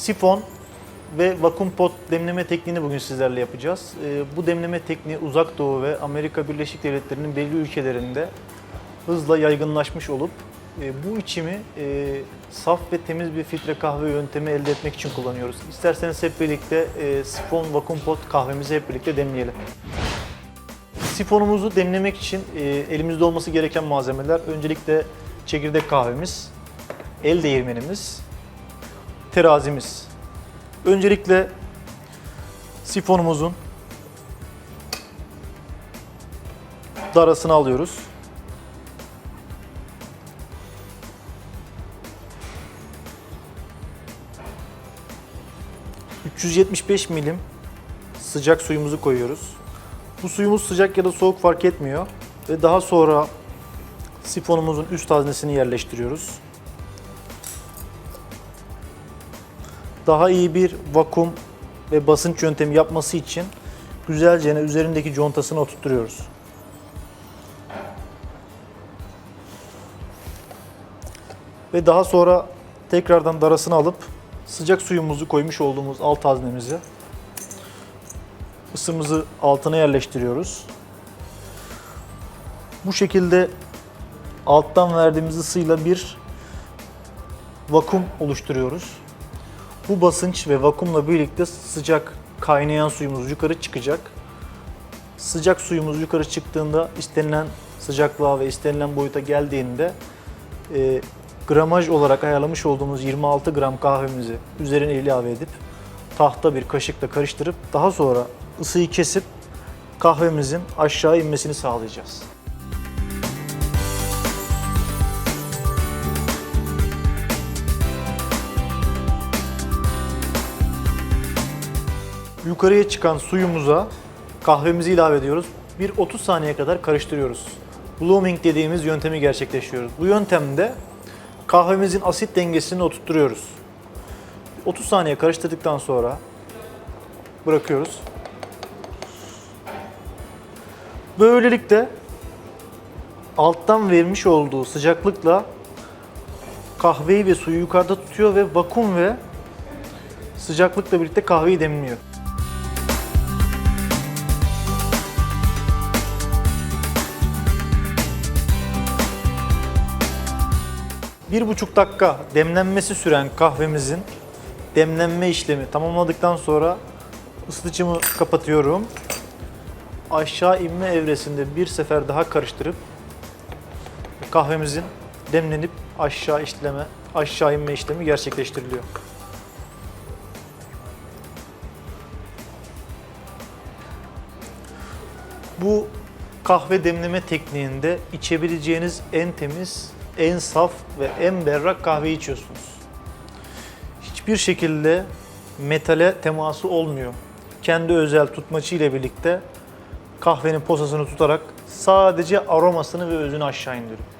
Sifon ve vakum pot demleme tekniğini bugün sizlerle yapacağız. Ee, Bu demleme tekniği Uzak Doğu ve Amerika Birleşik Devletleri'nin belli ülkelerinde hızla yaygınlaşmış olup e, bu içimi e, saf ve temiz bir filtre kahve yöntemi elde etmek için kullanıyoruz. İsterseniz hep birlikte e, sifon vakum pot kahvemizi hep birlikte demleyelim. Sifonumuzu demlemek için elimizde olması gereken malzemeler öncelikle çekirdek kahvemiz, el değirmenimiz, terazimiz. Öncelikle sifonumuzun darasını alıyoruz. ...375 milim sıcak suyumuzu koyuyoruz. Bu suyumuz sıcak ya da soğuk fark etmiyor. Ve daha sonra sifonumuzun üst haznesini yerleştiriyoruz. Daha iyi bir vakum ve basınç yöntemi yapması için güzelce üzerindeki contasını oturtuyoruz. Ve daha sonra tekrardan darasını alıp sıcak suyumuzu koymuş olduğumuz alt haznemize ısımızı altına yerleştiriyoruz. Bu şekilde alttan verdiğimiz ısıyla bir vakum oluşturuyoruz. Bu basınç ve vakumla birlikte sıcak kaynayan suyumuz yukarı çıkacak. Sıcak suyumuz yukarı çıktığında istenilen sıcaklığa ve istenilen boyuta geldiğinde e, gramaj olarak ayarlamış olduğumuz 26 gram kahvemizi üzerine ilave edip tahta bir kaşıkla karıştırıp daha sonra ısıyı kesip kahvemizin aşağı inmesini sağlayacağız. Yukarıya çıkan suyumuza kahvemizi ilave ediyoruz. Bir 30 saniye kadar karıştırıyoruz. Blooming dediğimiz yöntemi gerçekleştiriyoruz. Bu yöntemde kahvemizin asit dengesini oturtturuyoruz. 30 saniye karıştırdıktan sonra bırakıyoruz. Böylelikle alttan vermiş olduğu sıcaklıkla kahveyi ve suyu yukarıda tutuyor ve vakum ve sıcaklıkla birlikte kahveyi demliyor. Bir buçuk dakika demlenmesi süren kahvemizin demlenme işlemi tamamladıktan sonra ısıtıcımı kapatıyorum. Aşağı inme evresinde bir sefer daha karıştırıp kahvemizin demlenip aşağı işleme, aşağı inme işlemi gerçekleştiriliyor. Bu kahve demleme tekniğinde içebileceğiniz en temiz, en saf ve en berrak kahve içiyorsunuz. Hiçbir şekilde metale teması olmuyor. Kendi özel tutmaçı ile birlikte kahvenin posasını tutarak sadece aromasını ve özünü aşağı indiriyor.